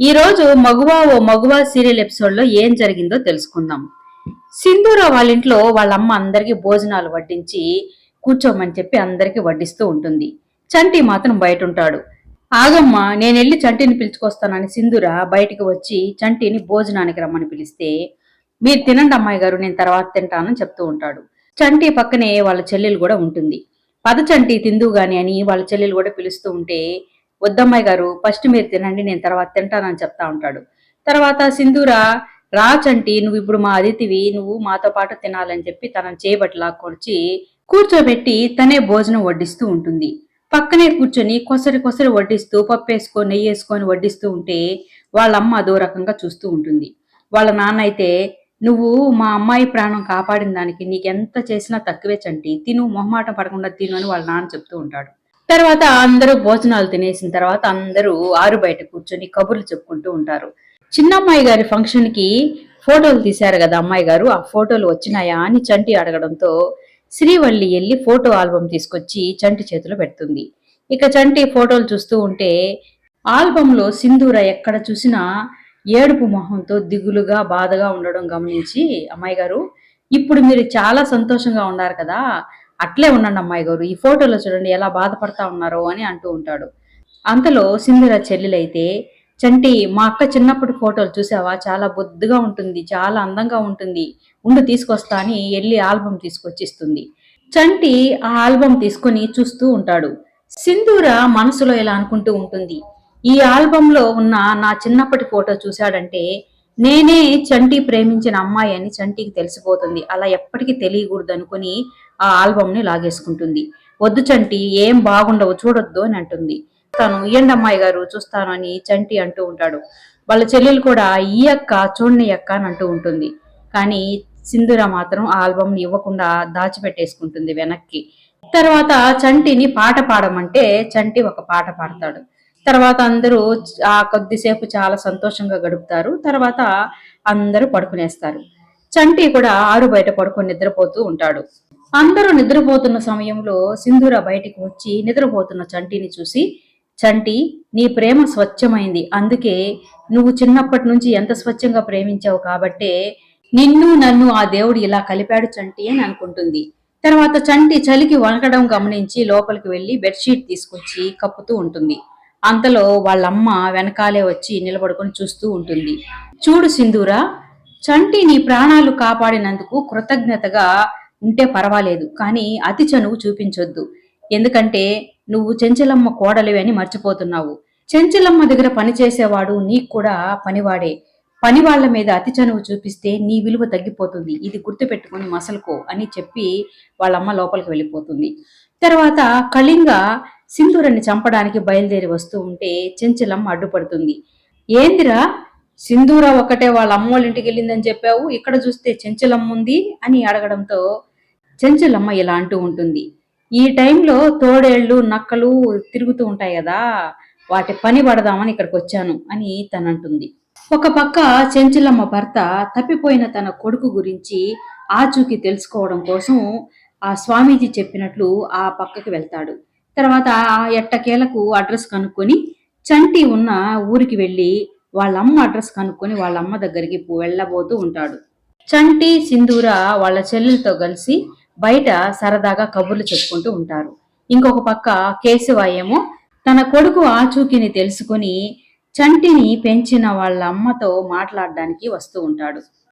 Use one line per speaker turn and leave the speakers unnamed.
ఈ రోజు మగువా ఓ మగువా సీరియల్ ఎపిసోడ్లో ఏం జరిగిందో తెలుసుకుందాం. సింధూరా వాళ్ళ ఇంట్లో వాళ్ళ అమ్మ భోజనాలు వడ్డించి కూర్చోమని చెప్పి అందరికీ వడ్డిస్తూ ఉంటుంది. చంటి మాత్రం బయట ఉంటాడు ఆగమ్మ నేను వెళ్ళి చంటిని పిలుచుకొస్తానని సింధూరా బయటికి వచ్చి చంటిని భోజనానికి రమ్మని పిలిస్తే మీరు తినండి అమ్మాయి గారు నేను తర్వాత తింటానని చెప్తూ ఉంటాడు. చంటి పక్కనే వాళ్ళ చెల్లెలు కూడా ఉంటుంది. పద చంటి తిందువు గాని అని వాళ్ళ చెల్లెలు కూడా పిలుస్తూ ఉంటే వద్దమ్మాయి గారు ఫస్ట్ మీరు తినండి నేను తర్వాత తింటానని చెప్తా ఉంటాడు. తర్వాత సింధూర రాచంటి నువ్వు ఇప్పుడు మా అదితివి నువ్వు మాతో పాటు తినాలని చెప్పి తనని చేయబట్టి లాక్కొచ్చి కూర్చోబెట్టి తనే భోజనం వడ్డిస్తూ ఉంటుంది. పక్కనే కూర్చొని కొసరి కొసరి వడ్డిస్తూ పప్పు వేసుకొని నెయ్యి వేసుకొని వడ్డిస్తూ ఉంటే వాళ్ళ అమ్మ అదో రకంగా చూస్తూ ఉంటుంది. వాళ్ళ నాన్న అయితే నువ్వు మా అమ్మాయి ప్రాణం కాపాడిన దానికి నీకెంత చేసినా తక్కువే చంటి తిను మొహమాటం పడకుండా తిను అని వాళ్ళ నాన్న చెప్తూ ఉంటాడు. తర్వాత అందరూ భోజనాలు తినేసిన తర్వాత అందరూ ఆరు బయట కూర్చొని కబుర్లు చెప్పుకుంటూ ఉంటారు. చిన్నమ్మాయి గారి ఫంక్షన్కి ఫోటోలు తీశారు కదా అమ్మాయి గారు. ఆ ఫోటోలు వచ్చినాయా అని చంటి అడగడంతో శ్రీవల్లి వెళ్ళి ఫోటో ఆల్బమ్ తీసుకొచ్చి చంటి చేతిలో పెడుతుంది. ఇక చంటి ఫోటోలు చూస్తూ ఉంటే ఆల్బంలో సింధూర ఎక్కడ చూసినా ఏడుపు మొహంతో దిగులుగా బాధగా ఉండడం గమనించి అమ్మాయి గారు ఇప్పుడు మీరు చాలా సంతోషంగా ఉన్నారు కదా అట్లే ఉండండి అమ్మాయి గారు ఈ ఫోటోలో చూడండి ఎలా బాధపడతా ఉన్నారో అని అంటూ ఉంటాడు. అంతలో సింధుర చెల్లెలైతే చంటి మా అక్క చిన్నప్పటి ఫోటోలు చూసావా? చాలా బొద్దుగా ఉంటుంది చాలా అందంగా ఉంటుంది ఉండు తీసుకొస్తా అని వెళ్ళి ఆల్బమ్ తీసుకొచ్చిస్తుంది. చంటి ఆ ఆల్బమ్ తీసుకొని చూస్తూ ఉంటాడు. సింధూర మనసులో ఇలా అనుకుంటూ ఉంటుంది ఈ ఆల్బంలో ఉన్న నా చిన్నప్పటి ఫోటో చూశాడంటే నేనే చంటి ప్రేమించిన అమ్మాయి అని చంటికి తెలిసిపోతుంది అలా ఎప్పటికీ తెలియకూడదు అనుకుని ఆ ఆల్బమ్ని లాగేసుకుంటుంది. వద్దు చంటి ఏం బాగుండవు చూడొద్దు అని అంటుంది. తను ఇయ్యండి అమ్మాయి గారు చూస్తాను అని చంటి అంటూ ఉంటాడు. వాళ్ళ చెల్లెలు కూడా ఈ అక్క చూడని అక్క అని అంటూ ఉంటుంది. కానీ సింధుర మాత్రం ఆ ఆల్బమ్ని ఇవ్వకుండా దాచిపెట్టేసుకుంటుంది వెనక్కి. తర్వాత చంటిని పాట పాడమంటే చంటి ఒక పాట పాడతాడు. తర్వాత అందరూ ఆ కొద్దిసేపు చాలా సంతోషంగా గడుపుతారు. తర్వాత అందరూ పడుకునేస్తారు. చంటి కూడా ఆరు బయట పడుకొని నిద్రపోతూ ఉంటాడు. అందరూ నిద్రపోతున్న సమయంలో సింధూర బయటికి వచ్చి నిద్రపోతున్న చంటిని చూసి చంటి నీ ప్రేమ స్వచ్ఛమైంది. అందుకే నువ్వు చిన్నప్పటి నుంచి ఎంత స్వచ్ఛంగా ప్రేమించావు కాబట్టే నిన్ను నన్ను ఆ దేవుడు ఇలా కలిపాడు చంటి అని అనుకుంటుంది. తర్వాత చంటి చలికి వణకడం గమనించి లోపలికి వెళ్ళి బెడ్షీట్ తీసుకొచ్చి కప్పుతూ ఉంటుంది. అంతలో వాళ్ళమ్మ వెనకాలే వచ్చి నిలబడుకొని చూస్తూ ఉంటుంది. చూడు సింధూరా చంటి నీ ప్రాణాలు కాపాడినందుకు కృతజ్ఞతగా ఉంటే పర్వాలేదు కానీ అతి చనువు చూపించొద్దు. ఎందుకంటే నువ్వు చెంచలమ్మ కోడలివి అని మర్చిపోతున్నావు. చెంచలమ్మ దగ్గర పనిచేసేవాడు నీకు కూడా పనివాడే. పని వాళ్ళ మీద అతి చనువు చూపిస్తే నీ విలువ తగ్గిపోతుంది. ఇది గుర్తుపెట్టుకుని మసలుకో అని చెప్పి వాళ్ళమ్మ లోపలికి వెళ్ళిపోతుంది. తర్వాత కళింగ సింధూరాన్ని చంపడానికి బయలుదేరి వస్తూ ఉంటే చెంచలమ్మ అడ్డుపడుతుంది. ఏందిరా? సింధూర ఒక్కటే వాళ్ళ అమ్మోళ్ళ ఇంటికి వెళ్ళిందని చెప్పావు? ఇక్కడ చూస్తే చెంచలమ్మ ఉంది? అని అడగడంతో చెంచలమ్మ ఇలా అంటూ ఉంటుంది. ఈ టైంలో తోడేళ్ళు నక్కలు తిరుగుతూ ఉంటాయి కదా వాటి పని పడదామని ఇక్కడికి వచ్చాను అని తనంటుంది ఒక పక్క చెంచలమ్మ భర్త తప్పిపోయిన తన కొడుకు గురించి ఆచూకి తెలుసుకోవడం కోసం ఆ స్వామీజీ చెప్పినట్లు ఆ పక్కకి వెళ్తాడు. తర్వాత ఆ ఎట్టకేలకు అడ్రస్ కనుక్కొని చంటి ఉన్న ఊరికి వెళ్ళి వాళ్ళ అమ్మ అడ్రస్ కనుక్కొని వాళ్ళ అమ్మ దగ్గరికి వెళ్ళబోతూ ఉంటాడు. చంటి సింధూర వాళ్ళ చెల్లెలతో కలిసి బయట సరదాగా కబుర్లు చెప్పుకుంటూ ఉంటారు. ఇంకొక పక్క కేశవాయేమో తన కొడుకు ఆచూకీని తెలుసుకుని చంటిని పెంచిన వాళ్ళ అమ్మతో మాట్లాడడానికి వస్తూ ఉంటాడు.